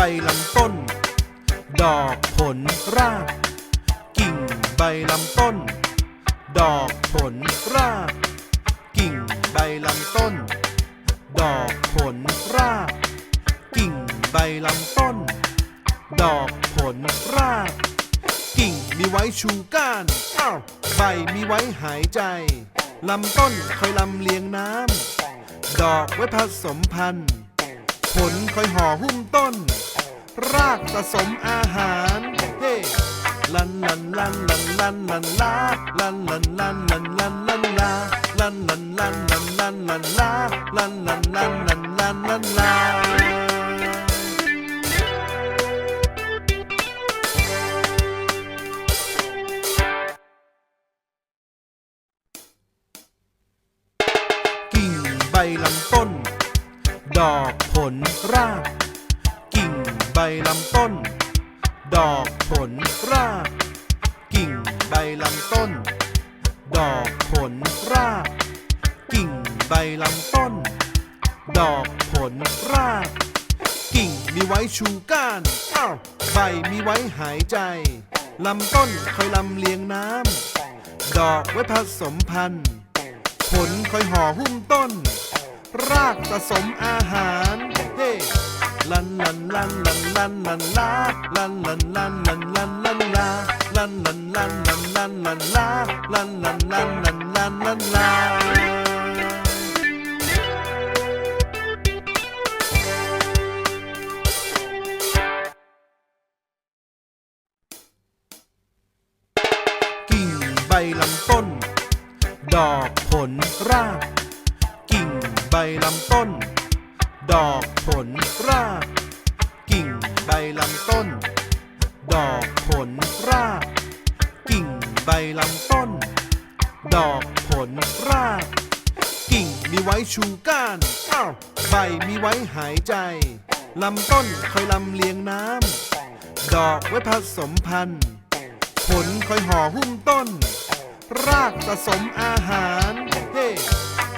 ใบลำต้น ดอกผลราก กิ่งใบลำต้น ดอกผลราก กิ่งใบลำต้น ดอกผลราก กิ่งใบลำต้น ดอกผลราก กิ่งมีไว้ชูก้านอ้าวใบมีไว้หายใจลำต้นคอยลำเลียงน้ำดอกไว้ผสมพันธุ์ ลคอยห่อหุ้มต้น รากสะสมอาหาร เฮ้ลันลันลันลันลันลันลาลันลันลันลันลันลันลาลันลันลันลันลันลันลาลันลันลันลันลันลันลากิ่งใบลำต้น ดอกผลราก กิ่งใบลำต้น ดอกผลราก กิ่งใบลำต้น ดอกผลราก กิ่งใบลำต้น ดอกผลราก กิ่งมีไว้ชูก้านใบมีไว้หายใจลำต้นคอยลำเลียงน้ำดอกไว้ผสมพันธุ์ ผลคอยห่อหุ้มต้น รากสะสมอาหารเฮ้ลันลันลันลันลันลันลาลันลันลันลันลันลันลาลันลันลันลันลันลันลาลันลันลันลันลันลันลากิ่งใบลำต้น ดอกผลราก ใบลำต้น ดอกผลราก กิ่งใบลำต้น ดอกผลราก กิ่งใบลำต้น ดอกผลราก กิ่งมีไว้ชูก้านใบมีไว้หายใจ ลำต้นคอยลำเลียงน้ำ ดอกไว้ผสมพันธุ์ ผลคอยห่อหุ้มต้น รากสะสมอาหาร เฮ้